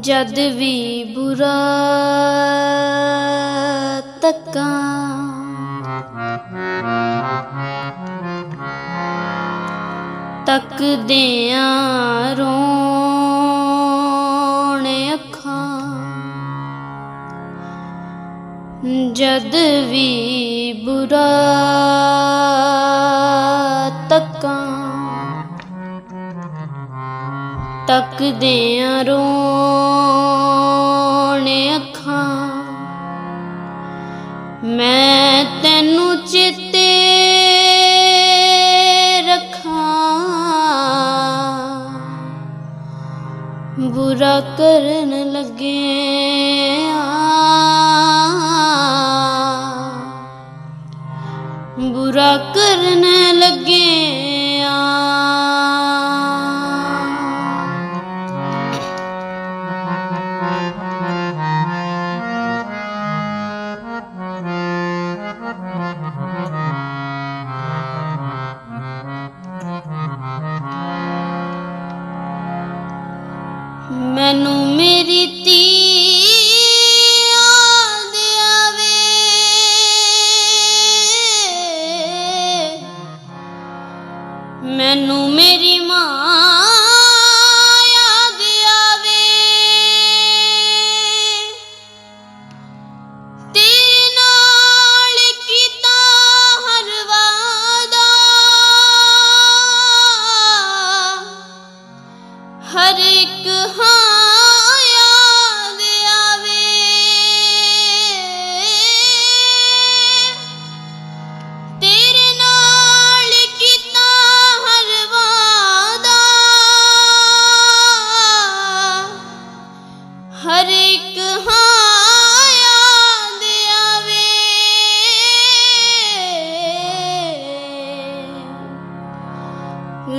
ਜਦ ਵੀ ਬੁਰਾ ਤੱਕਾਂ। ਤੱਕਦਿਆਂ ਰੋਣ ਅੱਖਾਂ। ਜਦ ਵੀ ਬੁਰਾ ਤੱਕਦਿਆਂ ਰੋਣ ਅੱਖਾਂ। ਮੈਂ ਤੈਨੂੰ ਚੇਤੇ ਰੱਖਾਂ। ਬੁਰਾ ਕਰਨ ਲੱਗੇ ਬੁਰਾ ਕਰਨ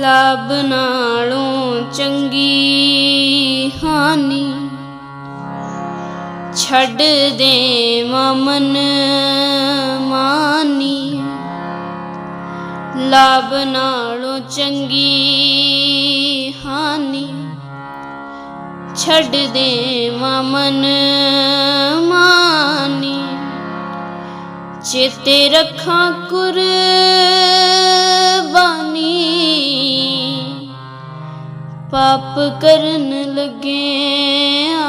ਆਵੇ ਨਾਲੋਂ ਚੰਗੀ ਹਾਨੀ। ਛੱਡ ਦੇ ਮਨ ਮਾਨੀ। ਲੱਭ ਨਾਲੋਂ ਚੰਗੀ ਹਾਨੀ। ਛੱਡ ਦੇ ਮਨ ਮਾਨੀ। ਚੇਤੇ ਰੱਖਾਂ ਕੁਰ ਪਾਪ ਕਰਨ ਲੱਗੇ ਆ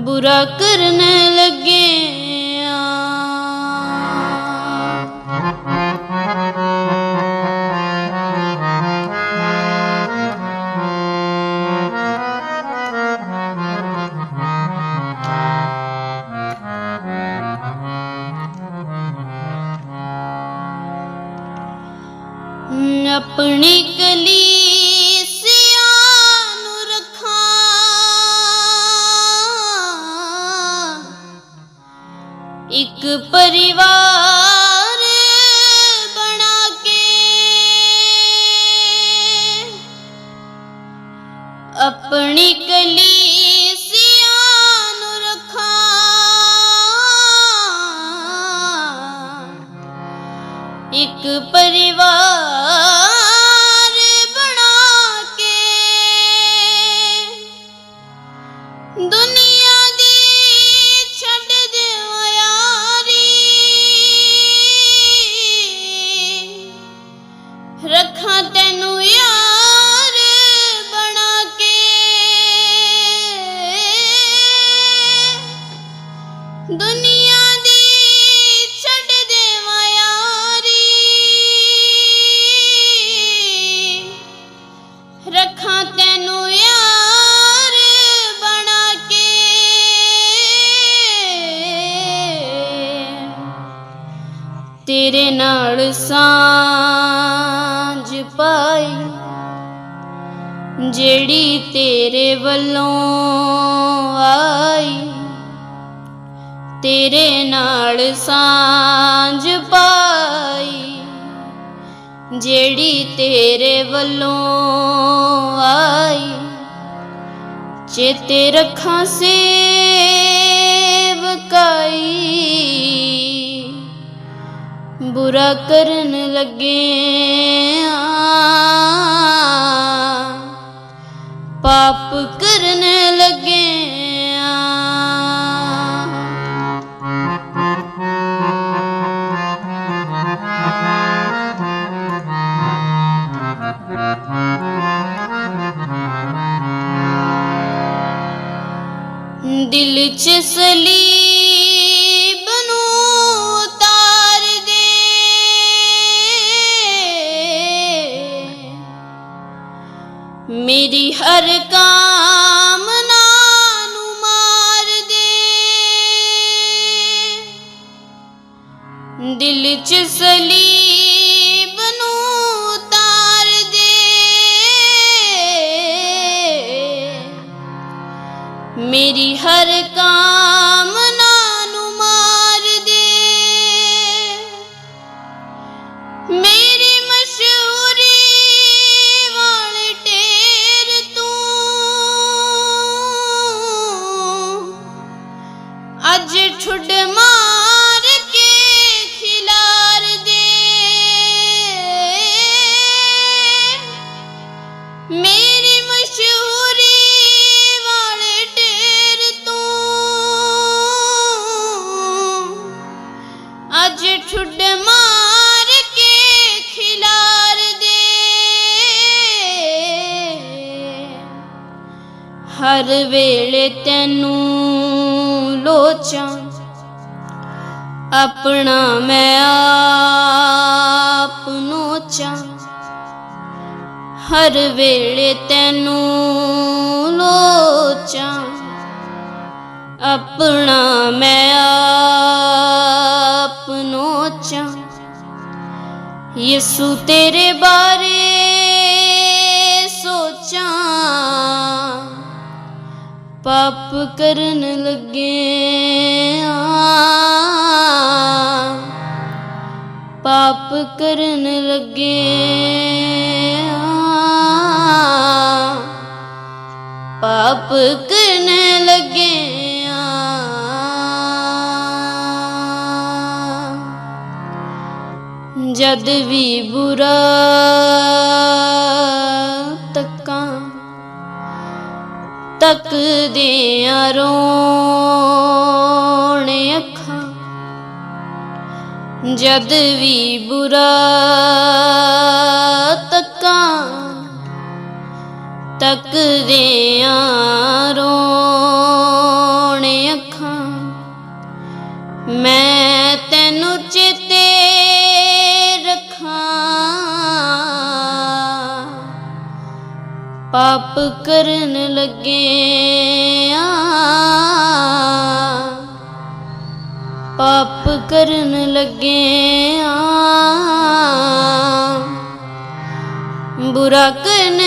ਬੁਰਾ ਕਰਨ ਲੱਗੇ ਆਪਣੀ ਕਲੀਸਿਆ ਨੂੰ ਰੱਖਾਂ। ਇੱਕ ਪਰਿਵਾਰ ਬਣਾ ਕੇ ਆਪਣੀ ਕਲੀਸਿਆ ਨੂੰ ਰੱਖਾਂ। ਇੱਕ ਪਰਿਵਾਰ ਨਾਲ ਸਾਂਝ ਪਾਈ, ਜਿਹੜੀ ਤੇਰੇ ਵੱਲੋਂ ਆਈ। ਤੇਰੇ ਨਾਲ ਸਾਂਝ ਪਾਈ, ਜਿਹੜੀ ਤੇਰੇ ਵੱਲੋਂ ਆਈ। ਚੇਤੇ ਰੱਖਾਂ ਸੇਵਕਾਈ ਬੁਰਾ ਕਰਨ ਲੱਗੇ ਆ ਪਾਪ ਕਰਨ ਲੱਗੇ ਆ ਦਿਲ ਚ ਸਲੀ ਮੇਰੀ ਹਰ ਕਾਮਨਾ ਨੂੰ ਮਾਰ ਦੇ। ਦਿਲ ਚ ਸਲੀਬ ਨੂੰ ਤਾਰ ਦੇ। ਮੇਰੀ ਹਰ ਕਾਮ ਛੁੱਡ ਮਾਰ ਕੇ ਖਿਲਾਰ ਦੇ ਮੇਰੀ ਮਸ਼ਹੂਰੀ ਵਾਲੇ ਢੇਰ ਤੂੰ ਅੱਜ ਛੁੱਡ ਮਾਰ ਕੇ ਖਿਲਾਰ ਦੇ ਹਰ ਵੇਲੇ ਤੈਨੂੰ ਲੋਚਾਂ ਆਪਣਾ ਮੈਂ ਆਪ ਨੋਚਾਂ ਹਰ ਵੇਲੇ ਤੈਨੂੰ ਲੋਚਾਂ। ਆਪਣਾ ਮੈਂ ਆਪ ਨੋਚਾਂ ਯਿਸੂ ਤੇਰੇ ਬਾਰੇ ਸੋਚਾਂ। ਪਾਪ ਕਰਨ ਲੱਗੇ ਆ। ਪਾਪ ਕਰਨ ਲੱਗੇ ਪਾਪ ਕਰਨ ਲੱਗੇ ਜਦ ਵੀ ਬੁਰਾ ਤੱਕਾਂ ਤੱਕਦੇ ਆ ਰੋਣ ਜਦ ਵੀ ਬੁਰਾ ਤੱਕਾਂ ਤੱਕਦੇ ਆ ਰੋਣ ਅੱਖਾਂ, ਮੈਂ ਤੈਨੂੰ ਚੇਤੇ ਰੱਖਾਂ। ਪਾਪ ਕਰਨ ਲੱਗੇ ਆ ਪਾਪ ਕਰਨ ਲੱਗੇ ਆ ਬੁਰਾ ਕਰਨ